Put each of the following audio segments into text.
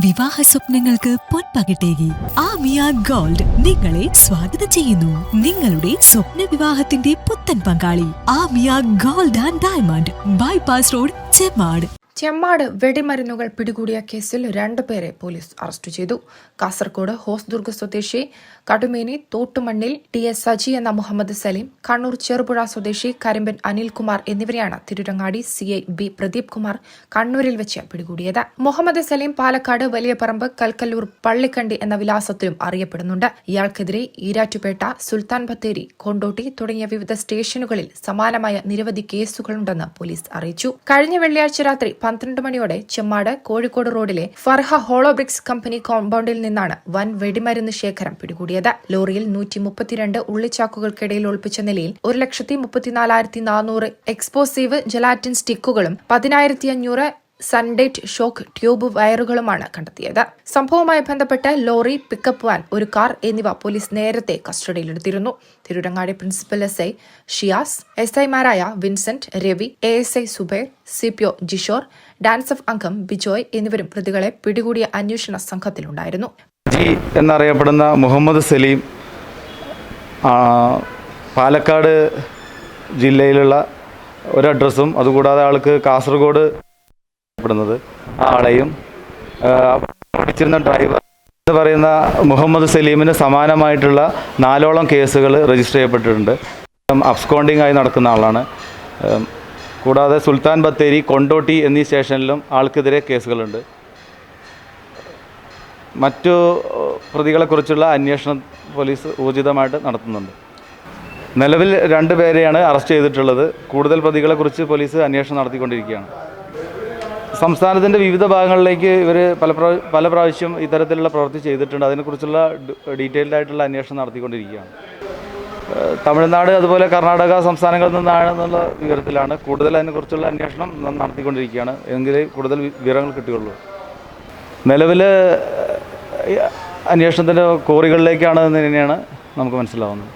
വിവാഹ സ്വപ്നങ്ങൾക്ക് പൊൻപകിട്ടേകി ആമിയ ഗോൾഡ് നിങ്ങളെ സ്വാഗതം ചെയ്യുന്നു. നിങ്ങളുടെ സ്വപ്ന വിവാഹത്തിന്റെ പുത്തൻ പങ്കാളി Amiya gold and diamond. Bypass road Chemmad. Chemmad വെടിമരുന്നുകൾ പിടികൂടിയ കേസിൽ രണ്ടുപേരെ പോലീസ് അറസ്റ്റ് ചെയ്തു. കാസർഗോഡ് ഹോസ്ദുർഗ് സ്വദേശി കടുമേനി തോട്ടുമണ്ണിൽ ടി എസ് സജി എന്ന മുഹമ്മദ് സലീം കണ്ണൂർ ചെറുപുഴ സ്വദേശി കരിമ്പൻ അനിൽകുമാർ എന്നിവരെയാണ് Tirurangadi C I B Pradeep Kumar കണ്ണൂരിൽ വെച്ച് പിടികൂടിയത്. മുഹമ്മദ് സലീം പാലക്കാട് വലിയപറമ്പ് കൽക്കല്ലൂർ പള്ളിക്കണ്ടി എന്ന വിലാസത്തിലും അറിയപ്പെടുന്നുണ്ട്. ഇയാൾക്കെതിരെ ഈരാറ്റുപേട്ട സുൽത്താൻ ബത്തേരി കൊണ്ടോട്ടി തുടങ്ങിയ വിവിധ സ്റ്റേഷനുകളിൽ സമാനമായ നിരവധി കേസുകളുണ്ടെന്ന് പോലീസ് അറിയിച്ചു. കഴിഞ്ഞ വെള്ളിയാഴ്ച രാത്രി പന്ത്രണ്ട് മണിയോടെ ചെമ്മാട് കോഴിക്കോട് റോഡിലെ ഫർഹ ഹോളോബ്രിക്സ് കമ്പനി കോമ്പൗണ്ടിൽ നിന്നാണ് വൻ വെടിമരുന്ന് ശേഖരം പിടികൂടിയത്. ലോറിയിൽ നൂറ്റി മുപ്പത്തിരണ്ട് ഉള്ളിച്ചാക്കുകൾക്കിടയിൽ ഒളിപ്പിച്ച നിലയിൽ ഒരു ലക്ഷത്തി മുപ്പത്തിനാലായിരത്തി നാനൂറ് എക്സ്പോസീവ് ജലാറ്റിൻ സ്റ്റിക്കുകളും പതിനായിരത്തി അഞ്ഞൂറ് സൺഡേറ്റ് ഷോക്ക് ട്യൂബ് വയറുകളുമാണ് കണ്ടെത്തിയത്. സംഭവവുമായി ബന്ധപ്പെട്ട് ലോറി പിക്കപ്പ് വാൻ ഒരു കാർ എന്നിവ പോലീസ് നേരത്തെ കസ്റ്റഡിയിലെടുത്തിരുന്നു. Tirurangadi principal S I Shiyas S ഐമാരായ Vincent Ravi A S I Subair C P O Jishore DANSAF അംഗം ബിജോയ് എന്നിവരും പ്രതികളെ പിടികൂടിയ അന്വേഷണ സംഘത്തിലുണ്ടായിരുന്നു. ജി എന്നറിയപ്പെടുന്ന മുഹമ്മദ് സലീം പാലക്കാട് ജില്ലയിലുള്ള ഒരു അഡ്രസ്സും അതുകൂടാതെ ആൾക്ക് കാസർഗോഡ് പ്പെടുന്നത് ആ ആളെയും ഓടിച്ചിരുന്ന ഡ്രൈവർ എന്ന് പറയുന്ന മുഹമ്മദ് സലീമിന് സമാനമായിട്ടുള്ള നാലോളം കേസുകൾ രജിസ്റ്റർ ചെയ്യപ്പെട്ടിട്ടുണ്ട്. അപ്സ്കോണ്ടിംഗ് ആയി നടക്കുന്ന ആളാണ്. കൂടാതെ സുൽത്താൻ ബത്തേരി കൊണ്ടോട്ടി എന്നീ സ്റ്റേഷനിലും ആൾക്കെതിരെ കേസുകളുണ്ട്. മറ്റു പ്രതികളെക്കുറിച്ചുള്ള അന്വേഷണം പോലീസ് ഊർജിതമായിട്ട് നടത്തുന്നുണ്ട്. നിലവിൽ രണ്ട് പേരെയാണ് അറസ്റ്റ് ചെയ്തിട്ടുള്ളത്. കൂടുതൽ പ്രതികളെക്കുറിച്ച് പോലീസ് അന്വേഷണം നടത്തിക്കൊണ്ടിരിക്കുകയാണ്. സംസ്ഥാനത്തിന്റെ വിവിധ ഭാഗങ്ങളിലേക്ക് ഇവർ പല പല പ്രാവശ്യം ഇത്തരത്തിലുള്ള പ്രവൃത്തി ചെയ്തിട്ടുണ്ട്. അതിനെക്കുറിച്ചുള്ള ഡീറ്റെയിൽഡ് ആയിട്ടുള്ള അന്വേഷണം നടത്തിക്കൊണ്ടിരിക്കുകയാണ്. തമിഴ്നാട് അതുപോലെ കർണാടക സംസ്ഥാനങ്ങളിൽ നിന്നാണ് എന്നുള്ള വിവരത്തിലാണ് കൂടുതൽ അതിനെക്കുറിച്ചുള്ള അന്വേഷണം നടത്തിക്കൊണ്ടിരിക്കുകയാണ്. എങ്കിലേ കൂടുതൽ വിവരങ്ങൾ കിട്ടുകയുള്ളൂ. നിലവിൽ അന്വേഷണത്തിന്റെ കോറികളിലേക്കാണ് എന്ന് തന്നെയാണ് നമുക്ക് മനസ്സിലാവുന്നത്.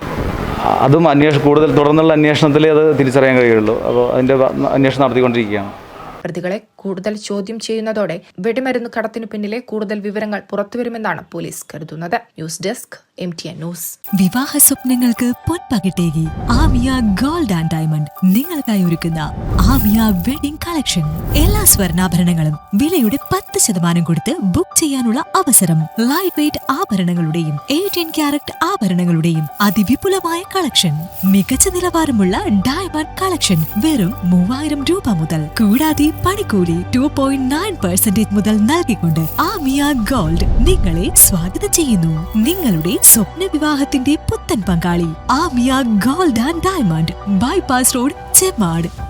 അതും അന്വേഷണം കൂടുതൽ തുടർന്നുള്ള അന്വേഷണത്തിലേ അത് തിരിച്ചറിയാൻ കഴിയുള്ളൂ. അപ്പോൾ അതിന്റെ അന്വേഷണം നടത്തിക്കൊണ്ടിരിക്കുകയാണ്. പ്രതികളെ കൂടുതൽ ചോദ്യം ചെയ്യുന്നതോടെ വെടിമരുന്ന് കടത്തിനു പിന്നിലെ കൂടുതൽ വിവരങ്ങൾ പുറത്തുവരുമെന്നാണ് പോലീസ് കരുതുന്നത്. News desk M T news. വിവാഹ സ്വപ്നങ്ങൾക്ക് പൊൻപകിട്ടേകി. ആമിയ ഗോൾഡ് ആൻഡ് ഡയമണ്ട് നിങ്ങൾക്കായി ഒരുക്കുന്ന ആമിയ വെഡിംഗ് കളക്ഷൻ. എല്ലാ സ്വർണാഭരണങ്ങളും വിലയുടെ പത്ത് ശതമാനം കൊടുത്ത് ബുക്ക് ചെയ്യാനുള്ള അവസരം. ലൈഫ് വെയിറ്റ് ആഭരണങ്ങളുടെയും എയ്റ്റീൻ ക്യാരറ്റ് ആഭരണങ്ങളുടെയും അതിവിപുലമായ കളക്ഷൻ. മികച്ച നിലവാരമുള്ള ഡയമണ്ട് കളക്ഷൻ വെറും മൂവായിരം രൂപ മുതൽ. കൂടാതെ പണിക്കൂലി ടു പോയിന്റ് നയൻ പെർസെന്റേജ് മുതൽ നൽകിക്കൊണ്ട് ആമിയ ഗോൾഡ് നിങ്ങളെ സ്വാഗതം ചെയ്യുന്നു. നിങ്ങളുടെ സ്വപ്ന വിവാഹത്തിന്റെ പുത്തൻ പങ്കാളി Amiya gold and diamond. Bypass road Chemmad.